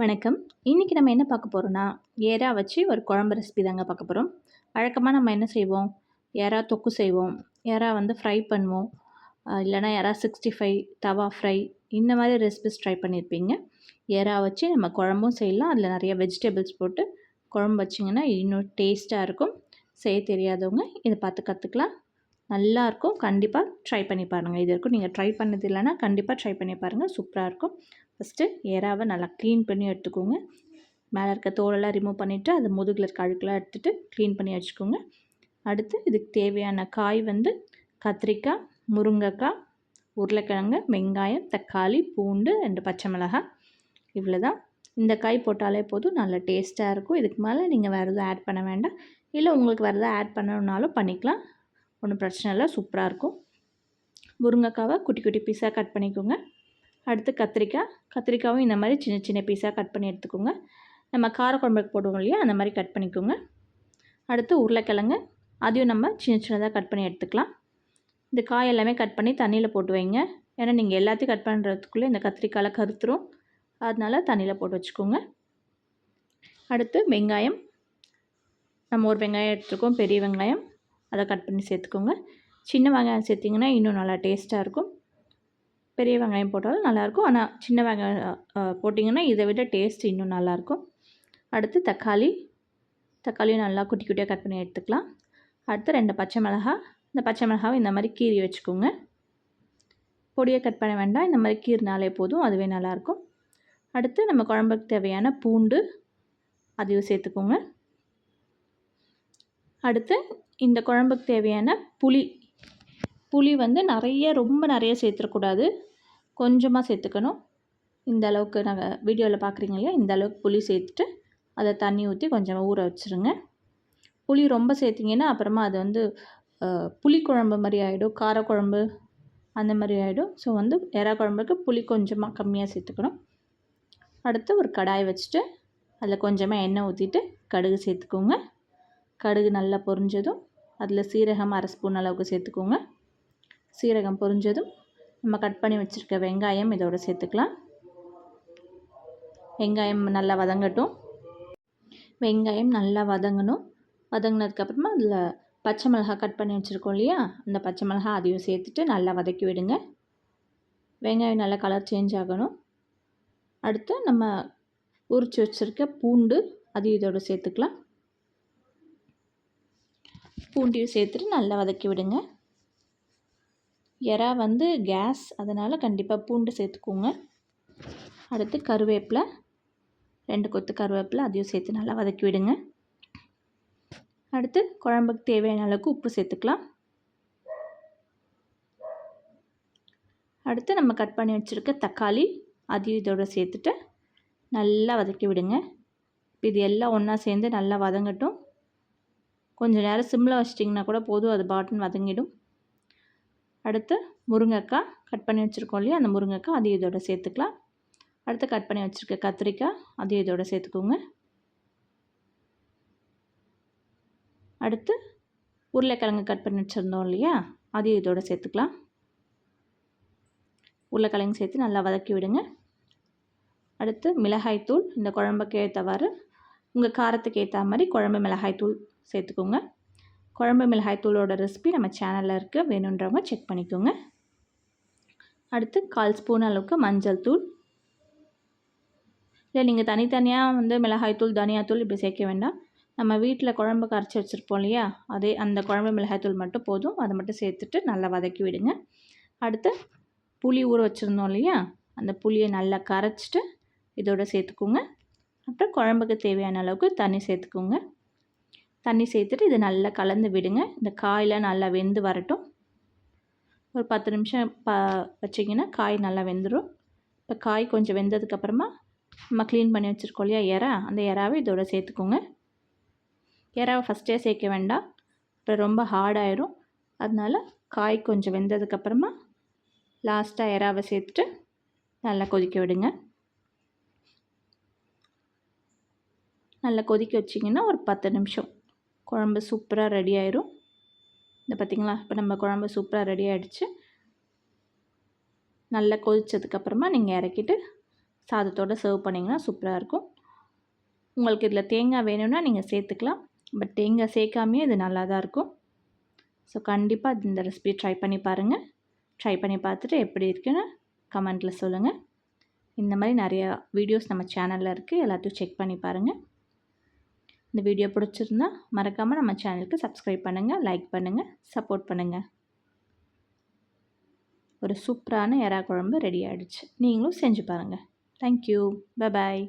வணக்கம். இன்றைக்கி நம்ம என்ன பார்க்க போகிறோன்னா ஏறா வச்சு ஒரு குழம்பு ரெசிபி தாங்க பார்க்க போகிறோம் வழக்கமாக நம்ம என்ன செய்வோம்? எறா தொக்கு செய்வோம். எறா வந்து ஃப்ரை பண்ணுவோம். இல்லைனா இல்லைன்னா சிக்ஸ்டி ஃபைவ் தவா ஃப்ரை இந்த மாதிரி ரெசிபிஸ் ட்ரை பண்ணியிருப்பீங்க. ஏறா வச்சு நம்ம குழம்பும் செய்யலாம். அதில் நிறைய வெஜிடபிள்ஸ் போட்டு குழம்பு வச்சிங்கன்னா இன்னும் டேஸ்ட்டாக இருக்கும். செய்ய தெரியாதவங்க இதை பார்த்து கற்றுக்கலாம் நல்லாயிருக்கும். கண்டிப்பாக ட்ரை பண்ணி பாருங்கள் இது வரைக்கும் நீங்கள் ட்ரை பண்ணது இல்லைன்னா கண்டிப்பாக ட்ரை பண்ணி பாருங்கள் சூப்பராக இருக்கும். ஃபஸ்ட்டு எறாவை நல்லா க்ளீன் பண்ணி எடுத்துக்கோங்க. மேலே இருக்க தோலெல்லாம் ரிமூவ் பண்ணிவிட்டு அது முதுகில் இருக்க அழுக்கெல்லாம் எடுத்துகிட்டு க்ளீன் பண்ணி வச்சுக்கோங்க. அடுத்து இதுக்கு தேவையான காய் வந்து கத்திரிக்காய் முருங்கைக்காய் உருளைக்கிழங்கு வெங்காயம் தக்காளி பூண்டு ரெண்டு பச்சை மிளகாய் இவ்வளோ தான் இந்த காய் போட்டாலே போதும். நல்ல டேஸ்ட்டாக இருக்கும். இதுக்கு மேலே நீங்கள் வேறு எதுவும் ஆட் பண்ண வேண்டாம். இல்லை உங்களுக்கு வேறு எதாவது ஆட் பண்ணணுன்னாலும் பண்ணிக்கலாம். ஒன்றும் பிரச்சனை இல்லை சூப்பராக இருக்கும். முருங்கைக்காவை குட்டி குட்டி பீஸாக கட் பண்ணிக்கோங்க. அடுத்து கத்திரிக்காய். கத்திரிக்காவும் இந்த மாதிரி சின்ன சின்ன பீஸாக கட் பண்ணி எடுத்துக்கோங்க. நம்ம காரக்குழம்புக்கு போடுவோம் இல்லையா அந்த மாதிரி கட் பண்ணிக்கோங்க. அடுத்து உருளைக்கிழங்கு. அதையும் நம்ம சின்ன சின்னதாக கட் பண்ணி எடுத்துக்கலாம். இந்த காய் எல்லாமே கட் பண்ணி தண்ணியில் போட்டு வைங்க. ஏன்னா நீங்கள் எல்லாத்தையும் கட் பண்ணுறதுக்குள்ளே இந்த கத்திரிக்காயில் கருத்துரும். அதனால தண்ணியில் போட்டு வச்சுக்கோங்க. அடுத்து வெங்காயம். நம்ம ஒரு வெங்காயம் எடுத்துருக்கோம் பெரிய வெங்காயம். அதை கட் பண்ணி சேர்த்துக்கோங்க. சின்ன வெங்காயம் சேர்த்திங்கன்னா இன்னும் நல்லா டேஸ்ட்டாக இருக்கும். பெரிய வெங்காயம் போட்டாலும் நல்லாயிருக்கும் ஆனால் சின்ன வெங்காயம் போட்டிங்கன்னா இதை விட டேஸ்ட் இன்னும் நல்லாயிருக்கும் அடுத்து தக்காளி. தக்காளியும் நல்லா குட்டி குட்டியாக கட் பண்ணி எடுத்துக்கலாம். அடுத்து ரெண்டு பச்சை மிளகா. இந்த பச்சை மிளகாவை இந்த மாதிரி கீறி வச்சுக்கோங்க. பொடியை கட் பண்ண வேண்டாம். இந்த மாதிரி கீறினாலே போதும். அதுவே நல்லாயிருக்கும் அடுத்து நம்ம குழம்புக்கு தேவையான பூண்டு அதையும் சேர்த்துக்கோங்க. அடுத்து இந்த குழம்புக்கு தேவையான புளி. புளி வந்து நிறைய ரொம்ப நிறைய சேர்த்துடக்கூடாது கொஞ்சமாக சேர்த்துக்கணும். இந்த அளவுக்கு நாங்கள் வீடியோவில் பார்க்குறீங்க இல்லையா? இந்த அளவுக்கு புளி சேர்த்துட்டு அதை தண்ணி ஊற்றி கொஞ்சமாக ஊற வச்சுருங்க. புளி ரொம்ப சேர்த்திங்கன்னா அப்புறமா அது வந்து புளி குழம்பு மாதிரி ஆகிடும் காரக்குழம்பு அந்த மாதிரி ஆகிடும் ஸோ வந்து எறா குழம்புக்கு புளி கொஞ்சமாக கம்மியாக சேர்த்துக்கணும். அடுத்து ஒரு கடாய் வச்சுட்டு அதில் கொஞ்சமாக எண்ணெய் ஊற்றிட்டு கடுகு சேர்த்துக்கோங்க. கடுகு நல்லா பொரிஞ்சதும் அதில் சீரகம் அரை ஸ்பூன் அளவுக்கு சேர்த்துக்கோங்க. சீரகம் பொரிஞ்சதும் நம்ம கட் பண்ணி வச்சுருக்க வெங்காயம் இதோட சேர்த்துக்கலாம். வெங்காயம் நல்லா வதங்கட்டும். வெங்காயம் நல்லா வதங்கணும். வதங்கினதுக்கப்புறமா அதில் பச்சை மிளகா கட் பண்ணி வச்சுருக்கோம் இல்லையா? அந்த பச்சை மிளகாய் அதையும் சேர்த்துட்டு நல்லா வதக்கி விடுங்க. வெங்காயம் நல்லா கலர் சேஞ்ச் ஆகணும். அடுத்து நம்ம உரித்து வச்சுருக்க பூண்டு அதையும் இதோடு சேர்த்துக்கலாம். பூண்டையும் சேர்த்துட்டு நல்லா வதக்கி விடுங்க. எறா வந்து கேஸ் அதனால் கண்டிப்பாக பூண்டு சேர்த்துக்கோங்க. அடுத்து கருவேப்பிலை ரெண்டு கொத்து கருவேப்பிலை அதையும் சேர்த்து நல்லா வதக்கி விடுங்க. அடுத்து குழம்புக்கு தேவையான அளவுக்கு உப்பு சேர்த்துக்கலாம். அடுத்து நம்ம கட் பண்ணி வச்சுருக்க தக்காளி அதையும் இதோட சேர்த்துட்டு நல்லா வதக்கி விடுங்க. இப்போ இது எல்லாம் ஒன்றா சேர்ந்து நல்லா வதங்கட்டும். கொஞ்சம் நேரம் சிம்மில் வச்சிட்டிங்கன்னா கூட போதும் அது பாட்டன் வதங்கிடும். அடுத்து முருங்கைக்காய் கட் பண்ணி வச்சுருக்கோம் இல்லையா? அந்த முருங்கைக்காய் அதையும் இதோட சேர்த்துக்கலாம். அடுத்து கட் பண்ணி வச்சுருக்க கத்திரிக்காய் அதையும் இதோட சேர்த்துக்கோங்க. அடுத்து உருளைக்கிழங்கு கட் பண்ணி வச்சுருந்தோம் இல்லையா? அதையும் இதோட சேர்த்துக்கலாம். உருளைக்கிழங்கு சேர்த்து நல்லா வதக்கி விடுங்க. அடுத்து மிளகாய்த்தூள் இந்த குழம்புக்கு ஏற்றவாறு உங்கள் காரத்துக்கு ஏற்ற மாதிரி குழம்பு மிளகாய்த்தூள் சேர்த்துக்கோங்க. குழம்பு மிளகாய்த்தூளோட ரெசிபி நம்ம சேனலில் இருக்குது வேணுன்றவங்க செக் பண்ணிக்கோங்க. அடுத்து கால் ஸ்பூன் அளவுக்கு மஞ்சள் தூள். இல்லை நீங்கள் தனித்தனியாக வந்து மிளகாய்த்தூள் தனியாத்தூள் இப்படி சேர்க்க வேண்டாம். நம்ம வீட்டில் குழம்பு கரைச்சி வச்சுருப்போம் இல்லையா? அதே அந்த குழம்பு மிளகாய்த்தூள் மட்டும் போதும். அதை மட்டும் சேர்த்துட்டு நல்லா வதக்கி விடுங்க. அடுத்து புளி ஊற வச்சுருந்தோம் இல்லையா? அந்த புளியை நல்லா கரைச்சிட்டு இதோட சேர்த்துக்கோங்க. அப்புறம் குழம்புக்கு தேவையான அளவுக்கு தண்ணி சேர்த்துக்கோங்க. தண்ணி சேர்த்துட்டு இதை நல்லா கலந்து விடுங்க. இந்த காயெலாம் நல்லா வெந்து வரட்டும். ஒரு பத்து நிமிஷம் ப வச்சிங்கன்னா காய் நல்லா வெந்துடும் இப்போ காய் கொஞ்சம் வெந்ததுக்கப்புறமா நம்ம க்ளீன் பண்ணி வச்சுருக்கோம் இல்லையா எறா. அந்த எறாவை இதோட சேர்த்துக்கோங்க. எறாவை ஃபஸ்ட்டே சேர்க்க வேண்டாம். அப்புறம் ரொம்ப ஹார்டாயிரும் அதனால் காய் கொஞ்சம் வெந்ததுக்கப்புறமா லாஸ்ட்டாக எறாவை சேர்த்துட்டு நல்லா கொதிக்க விடுங்க. நல்லா கொதிக்க வச்சிங்கன்னா ஒரு பத்து நிமிஷம். குழம்பு சூப்பராக ரெடி ஆயிரும். இந்த பார்த்திங்களா இப்போ நம்ம குழம்பு சூப்பராக ரெடி ஆகிடுச்சு நல்லா கொதிச்சதுக்கப்புறமா நீங்கள் இறக்கிட்டு சாதத்தோடு சர்வ் பண்ணிங்கன்னா சூப்பராக இருக்கும். உங்களுக்கு இதில் தேங்காய் வேணும்னா நீங்கள் சேர்த்துக்கலாம். பட் தேங்காய் சேர்க்காமையே இது நல்லா தான் இருக்கும். ஸோ கண்டிப்பாக இந்த ரெசிபி ட்ரை பண்ணி பாருங்கள் ட்ரை பண்ணி பார்த்துட்டு எப்படி இருக்குன்னு கமெண்ட்டில் சொல்லுங்கள் இந்த மாதிரி நிறையா வீடியோஸ் நம்ம சேனலில் இருக்குது எல்லாத்தையும் செக் பண்ணி பாருங்கள் இந்த வீடியோ பிடிச்சிருந்தா மறக்காமல் நம்ம சேனலுக்கு சப்ஸ்கிரைப் பண்ணுங்கள் லைக் பண்ணுங்கள் சப்போர்ட் பண்ணுங்கள் ஒரு சூப்பரான எறா குழம்பு ரெடி ஆகிடுச்சு நீங்களும் செஞ்சு பாருங்கள் தேங்க்யூ பாய்